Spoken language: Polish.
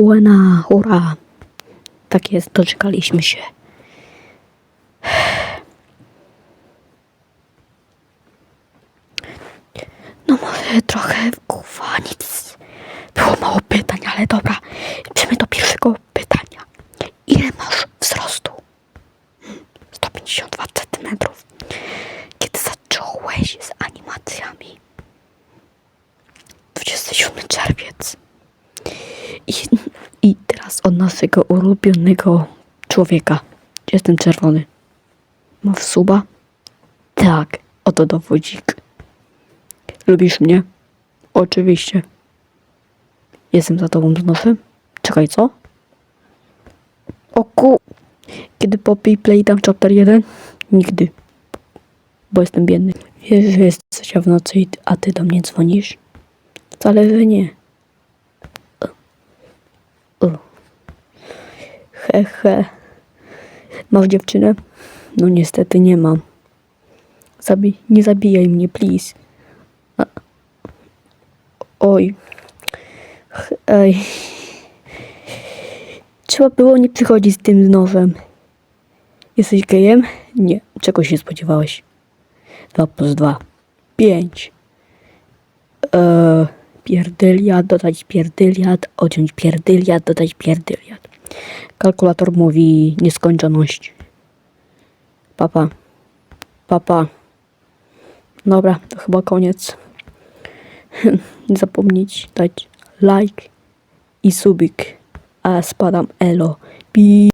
Kuena, hurra. Tak jest, doczekaliśmy się. No może trochę, kurwa, nic. Było mało pytań, ale dobra. Przejdźmy do pierwszego pytania. Ile masz wzrostu? 152 cm. Kiedy zacząłeś z animacjami? 27 czerwiec. I teraz od naszego ulubionego człowieka. Jestem czerwony. Masz suba? Tak, oto dowodzik. Lubisz mnie? Oczywiście. Jestem za tobą znowu. Czekaj, co? O ku... Kiedy Poppy Play tam chapter 1? Nigdy. Bo jestem biedny. Wiesz, że jest trzecia w nocy, a ty do mnie dzwonisz? Wcale, że nie. He, he. Masz dziewczynę? No niestety nie mam. Zabi nie zabijaj mnie, please. A. Oj. Ej. Trzeba było nie przychodzić z tym nowem. Jesteś gejem? Nie. Czego się spodziewałeś? 2 plus 2. 5. Eee, pierdyliat, dodać pierdyliat, odjąć pierdyliat, dodać pierdyliat. Kalkulator mówi nieskończoność. Papa. Papa. Dobra, to chyba koniec. Nie zapomnieć dać like i subik. A spadam elo. Pi.